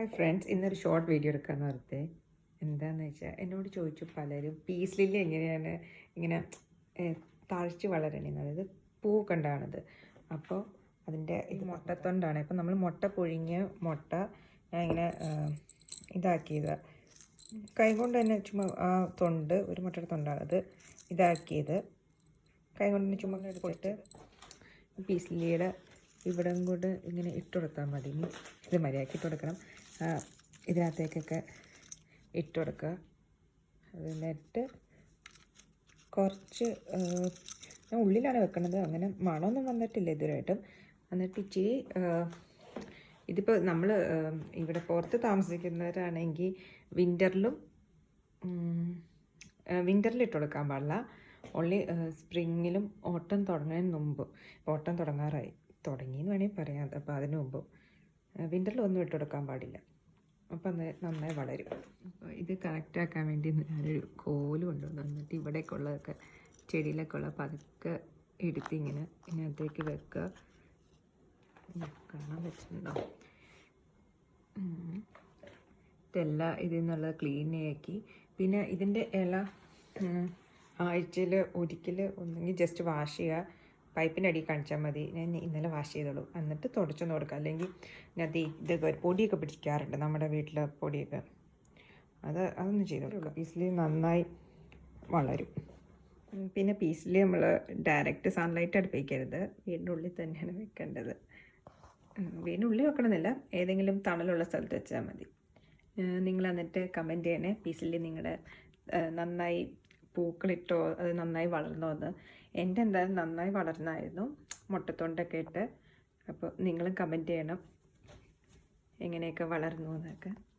Hi friends ഇന്നൊരു short video എടുക്കാൻ ഓർത്തേ എന്താണെന്ന് വെച്ചാൽ എന്നോട് ചോദിച്ചു പലരും പീസ് ലില്ലി എങ്ങനെയാണ് ഇങ്ങനെ തഴച്ച് വളരണേന്ന് അതായത് പൂ കണ്ടാണത്. അപ്പോൾ അതിന്റെ ഇത് മുട്ടത്തൊണ്ടാണ് ഇപ്പം നമ്മൾ മുട്ട പുഴുങ്ങിയ മുട്ട ഞാൻ ഇങ്ങനെ ഇതാക്കിയത്. കൈകൊണ്ട് തന്നെ ചുമ്മാ ആ തൊണ്ട് ഒരു മുട്ടയുടെ തൊണ്ടാണത് ഇതാക്കിയത്. കൈ കൊണ്ട് തന്നെ ചുമ്മാ എടുത്തിട്ട് പീസ് ലില്ലിയുടെ ഇവിടം കൊണ്ട് ഇങ്ങനെ ഇട്ട് കൊടുത്താൽ മതി. ഇത് മര്യാദയ്ക്ക് ഇട്ട് കൊടുക്കണം. ഇതിനകത്തേക്കൊക്കെ ഇട്ട് കൊടുക്കുക. എന്നിട്ട് കുറച്ച് ഉള്ളിലാണ് വെക്കണത്. അങ്ങനെ മണമൊന്നും വന്നിട്ടില്ല ഇതുവരെയായിട്ടും. എന്നിട്ട് ഇച്ചിരി ഇതിപ്പോൾ നമ്മൾ ഇവിടെ പുറത്ത് താമസിക്കുന്നവരാണെങ്കിൽ വിന്ററിലും വിന്ററിൽ ഇട്ട് കൊടുക്കാൻ പാടില്ല. ഓൺലി സ്പ്രിങ്ങിലും ഓട്ടം തുടങ്ങുന്നതിന് മുമ്പ് ഓട്ടം തുടങ്ങാറായി. തുടങ്ങി എന്ന് വേണമെങ്കിൽ പറയാം. അപ്പോൾ അതിന് മുമ്പ് വിന്ററിൽ ഒന്നും ഇട്ട് കൊടുക്കാൻ പാടില്ല. അപ്പം അത് നന്നായി വളരും. അപ്പോൾ ഇത് കറക്റ്റാക്കാൻ വേണ്ടി ഞാനൊരു കോൽ കൊണ്ടുവന്നു. എന്നിട്ട് ഇവിടേക്ക് ഉള്ളതൊക്കെ ചെടിയിലൊക്കെ ഉള്ള പതുക്കെ എടുത്ത് ഇങ്ങനെ ഇതിനകത്തേക്ക് വെക്കുക. കാണാൻ പറ്റുന്നുണ്ടോ. ഇതെല്ലാം ഇതിൽ നിന്നുള്ള ക്ലീൻ ആക്കി. പിന്നെ ഇതിന്റെ ഇല ആഴ്ചയിൽ ഒരിക്കൽ ഒന്നെങ്കിൽ ജസ്റ്റ് വാഷ് ചെയ്യുക. പൈപ്പിന്റെ അടിയിൽ കാണിച്ചാൽ മതി. ഞാൻ ഇന്നലെ വാഷ് ചെയ്തോളൂ. എന്നിട്ട് തുടച്ചൊന്ന് കൊടുക്കുക അല്ലെങ്കിൽ ഞാൻ ഇതൊക്കെ പൊടിയൊക്കെ പിടിക്കാറുണ്ട് നമ്മുടെ വീട്ടിലെ പൊടിയൊക്കെ. അത് അതൊന്നും ചെയ്ത് കൊടുക്കുക പീസിൽ നന്നായി വളരും. പിന്നെ പീസിൽ നമ്മൾ ഡയറക്റ്റ് സൺലൈറ്റ് അടുപ്പിക്കരുത്. വീടിന്റെ ഉള്ളിൽ തന്നെയാണ് വെക്കേണ്ടത്. വീടിന്റെ ഉള്ളിൽ വെക്കണമെന്നില്ല. ഏതെങ്കിലും തണലുള്ള സ്ഥലത്ത് വെച്ചാൽ മതി. നിങ്ങൾ എന്നിട്ട് കമന്റ് ചെയ്യണേ. പീസിൽ നിങ്ങളുടെ നന്നായി പൂക്കളിട്ടോ അത് നന്നായി വളർന്നോ എന്ന്. എന്റെ എന്തായാലും നന്നായി വളർന്നായിരുന്നു. മുട്ടത്തൊണ്ടൊക്കെ ഇട്ട്. അപ്പോൾ നിങ്ങളും കമന്റ് ചെയ്യണം. എങ്ങനെയൊക്കെ വളർന്നു എന്നൊക്കെ.